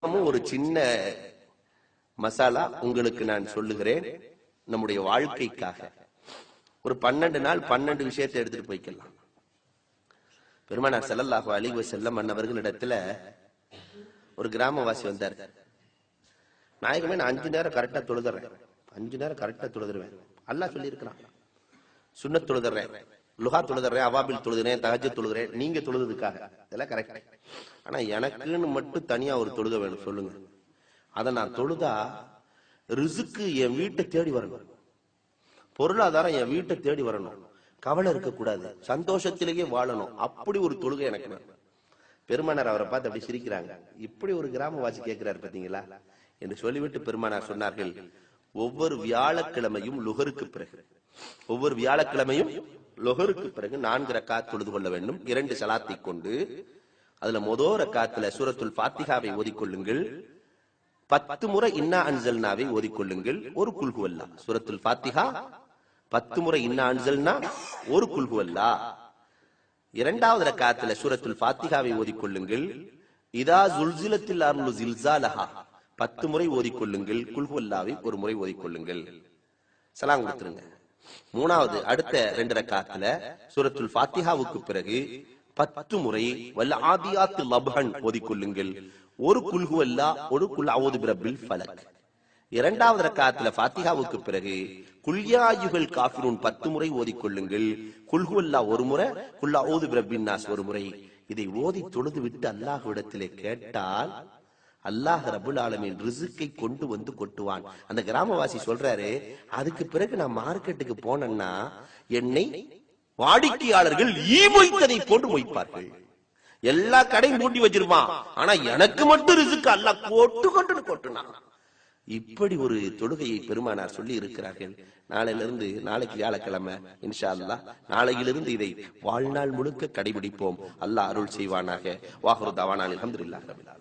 தினமும் ஒரு சின்ன மசாலா உங்களுக்கு நான் சொல்லுகிறேன் நம்முடைய வாழ்க்கைக்காக. ஒரு பன்னெண்டு நாள் பன்னெண்டு விஷயத்தை எடுத்துட்டு போய்க்கலாம். பெருமானார் செல்லல்லாஹோ அலைஹி செல்லம் அன்னவர்களிடத்துல ஒரு கிராமவாசி வந்தார். நாயகமே நான் அஞ்சு நேரம் கரெக்டா தொழுதுறேன். அஞ்சு நேரம் கரெக்டா தொழுதுருவேன். அல்லா சொல்லி இருக்கிறான் சுண்ண தொழுதுறேன். லுஹா தொழுதுறேன் அவாபில் தொழுதுறேன் தகஜ தொழுதுறேன். நீங்க தொழுதுக்காக. இதெல்லாம் கரெக்ட் ஆனா எனக்குன்னு மட்டும் தனியா ஒரு தொழுக வேணும் சொல்லுங்க. அதை நான் தொழுதா ரிசுக்கு என் வீட்டை தேடி வரணும். பொருளாதாரம் என் வீட்டை தேடி வரணும். கவலை இருக்கக்கூடாது. சந்தோஷத்திலேயே வாழணும். அப்படி ஒரு தொழுகை எனக்கு வேணும். பெருமானார் அவரை பார்த்து அப்படி சிரிக்கிறாங்க. இப்படி ஒரு கிராமவாசி கேட்கிறாரு பாத்தீங்களா? என்று சொல்லிவிட்டு பெருமானார் சொன்னார்கள் ஒவ்வொரு வியாழக்கிழமையும் லுகருக்கு பிறகு. ஒவ்வொரு வியாழக்கிழமையும் லொஹருக்கு பிறகு நான்கு ரக்காத் தொழுது கொள்ள வேண்டும். இரண்டு சலாத்தை கொண்டு அதுல மொதோ ரக்காத்துல சூரத்துல் பாத்திகாவை ஓதிக்கொள்ளுங்கள். பத்து முறை இன்னா அன்சல்னாவை ஓதிக்கொள்ளுங்கள். ஒரு குல்குவல்லா சூரத்துல் பாத்திகா பத்து முறை இன்னா அன்சல்னா ஒரு குல்குவல்லா இரண்டாவது ரக்காத்துல சூரத்துல் பாத்திகாவை ஓதிக்கொள்ளுங்கள். இதா ஜுல்ஜிலத்தில் அருள் ஜில்சாலஹா. பத்து முறை ஓதிக்கொள்ளுங்கள் குல்ஹுல்லாவை ஒரு முறை ஓதிக்கொள்ளுங்கள். சலாம் கொடுத்துருங்க. மூணாவது அடுத்த ரெண்டு ரக்காத்துல சூரத்துல் ஃபாத்திஹாவுக்கு பிறகு பத்து முறை வல்ல ஆதியாத்து லபன் ஓதிக்கொள்ளுங்கள். ஒரு குல்குவல்லா ஒரு குல் அவுது பிரபில் ஃபலக். இரண்டாவது ரக்காத்துல ஃபாத்திஹாவுக்கு பிறகு குல்யாயுகள் காஃபிரூன் பத்து முறை ஓதிக்கொள்ளுங்கள். குல்குவல்லா ஒரு முறை குல்லா ஓது பிரபின் நாஸ் ஒரு முறை. இதை ஓதி தொழுது விட்டு அல்லாஹ்விடத்திலே கேட்டால் அல்லாஹ் ரபுல் ஆலமின் ரிசுக்கை கொண்டு வந்து கொட்டுவான். அந்த கிராமவாசி சொல்றாரு அதுக்கு பிறகு நான் மார்க்கெட்டுக்கு போனேன்னா என்னை வாடிக்கையாளர்கள் ஈ மொய்த்ததை போட்டு மொய்ப்பார்கள். எல்லா கடையும் பூட்டி வச்சிருப்பான். ஆனா எனக்கு மட்டும் ரிசுக்கு அல்லாஹ் கொட்டு கொண்டு கொட்டுனான். இப்படி ஒரு தொழுகையை பெருமானார் சொல்லி இருக்கிறார்கள். நாளையிலிருந்து நாளைக்கு வியாழக்கிழமை இன்ஷா அல்லாஹ் நாளையிலிருந்து இதை வாழ்நாள் முழுக்க கடைபிடிப்போம். அல்லாஹ் அருள் செய்வானாக. வாஹரு தவானான் அலமதுல்லா ரபில்